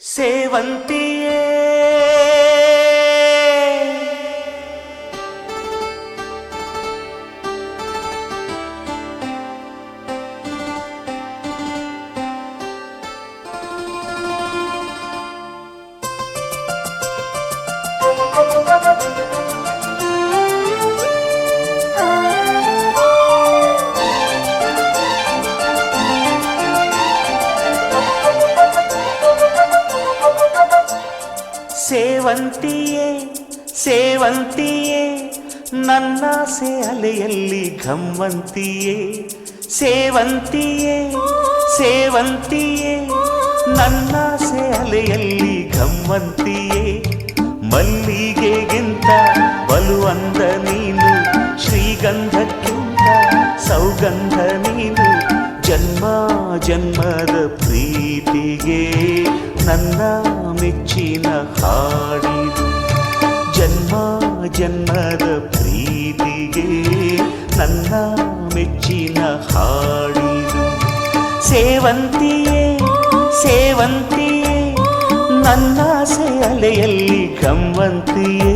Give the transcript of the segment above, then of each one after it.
ಸೇವಂತಿಯೇ. ಸೇವಂತಿಯೇ ಸೇವಂತಿಯೇ ನನ್ನಾಸೆ ಅಲೆಯಲ್ಲಿ ಘಮ್ಮಂತಿಯೇ ಸೇವಂತಿಯೇ ಸೇವಂತಿಯೇ ನನ್ನಾಸೆ ಅಲೆಯಲ್ಲಿ ಘಮ್ಮಂತಿಯೇ ಮಲ್ಲಿಗೆಗಿಂತ ಬಲುವಂದ ನೀನು, ಶ್ರೀಗಂಧಕ್ಕಿಂತ ಸೌಗಂಧ ನೀನು. ಜನ್ಮ ಜನ್ಮದ ಪ್ರೀತಿಗೆ ನನ್ನ ಮೆಚ್ಚಿನ ಹಾಡಿದು ಜನ್ಮ ಜನ್ಮದ ಪ್ರೀತಿಗೆ ನನ್ನ ಮೆಚ್ಚಿನ ಹಾಡಿದು ಸೇವಂತಿಯೇ ಸೇವಂತಿಯೇ, ನನ್ನ ಅಲೆಯಲ್ಲಿ ಗಮ್ಮಂತಿಯೇ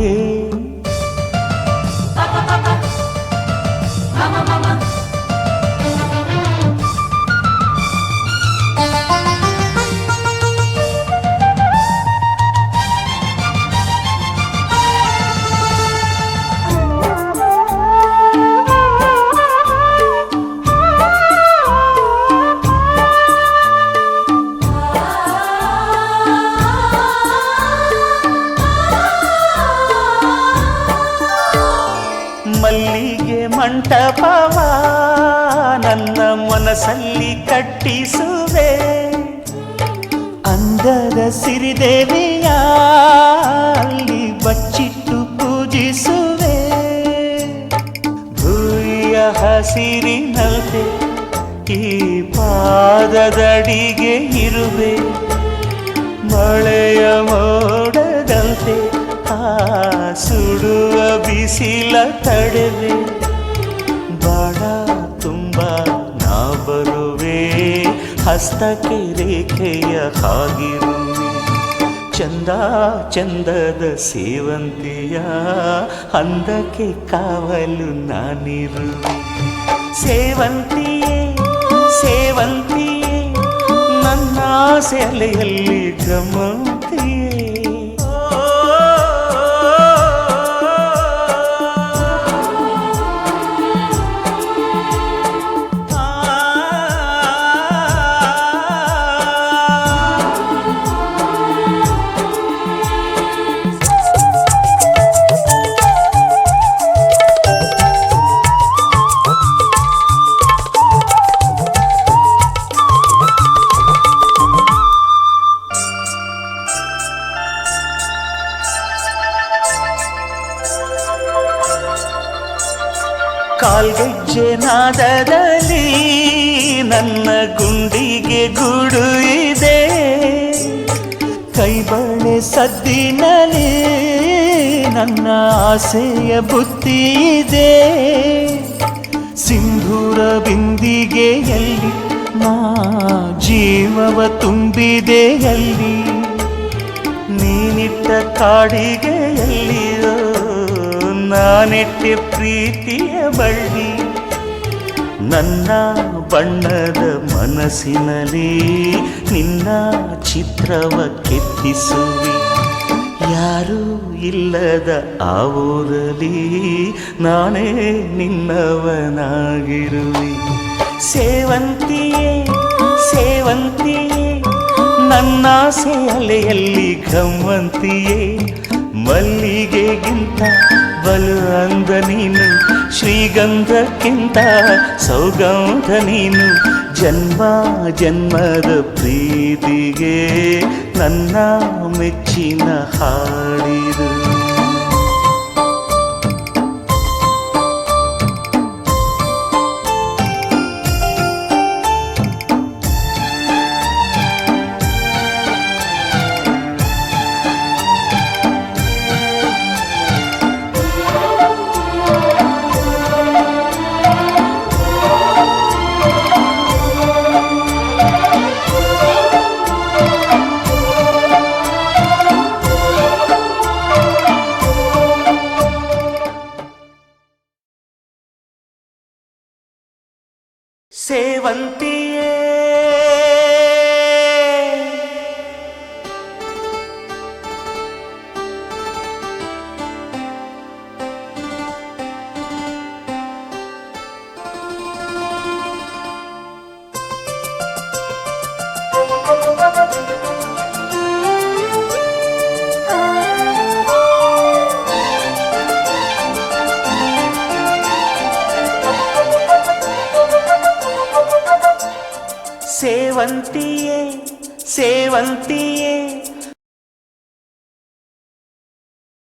ಮಲ್ಲಿಗೆ ಮಂಟಪವ ನನ್ನ ಮನಸ್ಸಲ್ಲಿ ಕಟ್ಟಿಸುವೆ. ಅಂದದ ಸಿರಿದೇವಿಯ ಅಲ್ಲಿ ಬಚ್ಚಿಟ್ಟು ಪೂಜಿಸುವೆ. ಭೂಯ ಹಸಿರಿನಲ್ತೆ ಈ ಪಾದದಡಿಗೆ ಇರುವೆ. ಮಳೆಯ ಸುಡುವ ಬಿಸಿಲ ತಡೆವೆ. ಬಾಳ ತುಂಬ ನಾ ಬರುವೆ ಹಸ್ತಕ್ಕೆ ರೇಖೆಯ ಹಾಗಿರುವೆ. ಚಂದ ಚಂದದ ಸೇವಂತಿಯ ಅಂದಕ್ಕೆ ಕಾವಲು ನಾನಿರುವೆ. ಸೇವಂತಿಯೇ ಸೇವಂತಿಯೇ, ನನ್ನ ಸೆಲೆಯಲ್ಲಿ ಗಮಂತಿಯೇ ಕಾಲ್ಗೆಜ್ಜೆ ನಾದದಲ್ಲಿ ನನ್ನ ಗುಂಡಿಗೆ ಗುಡು ಇದೆ. ಕೈಬಳೆ ಸದ್ದಿನಲ್ಲಿ ನನ್ನ ಆಸೆಯ ಬುತ್ತಿ ಇದೆ. ಸಿಂಧೂರ ಬಿಂದಿಗೆಯಲ್ಲಿ ನಾ ಜೀವವ ತುಂಬಿದೆ ಎಲ್ಲಿ ನೀನಿಟ್ಟ ಕಾಡಿಗೆಯಲ್ಲಿಯೋ ನಾನಿಟ್ಟೆ ಪ್ರೀತಿಯ ಬಳ್ಳಿ, ನನ್ನ ಬಣ್ಣದ ಮನಸ್ಸಿನಲ್ಲಿ ನಿನ್ನ ಚಿತ್ರವ ಕೆತ್ತಿಸುವಿ. ಯಾರೂ ಇಲ್ಲದ ಆ ಊರಲ್ಲಿ ನಾನೇ ನಿನ್ನವನಾಗಿರುವೆ. ಸೇವಂತಿಯೇ ಸೇವಂತಿಯೇ ನನ್ನ ಅಲೆಯಲ್ಲಿ ಗಮ್ಮಂತಿಯೇ ಮಲ್ಲಿಗೆಗಿಂತ ಬಲು ಅಂದ ನೀನು ಶ್ರೀಗಂಧಕ್ಕಿಂತ ಸೌಗಂಧ ನೀನು. ಜನ್ಮ ಜನ್ಮದ ಪ್ರೀತಿಗೆ ನನ್ನ ಮೆಚ್ಚಿನ ಹಾಡಿದು ಸೇವಂತಿಯೇ ಸೇವಂತಿಯೇ ಸೇವಂತಿಯೇ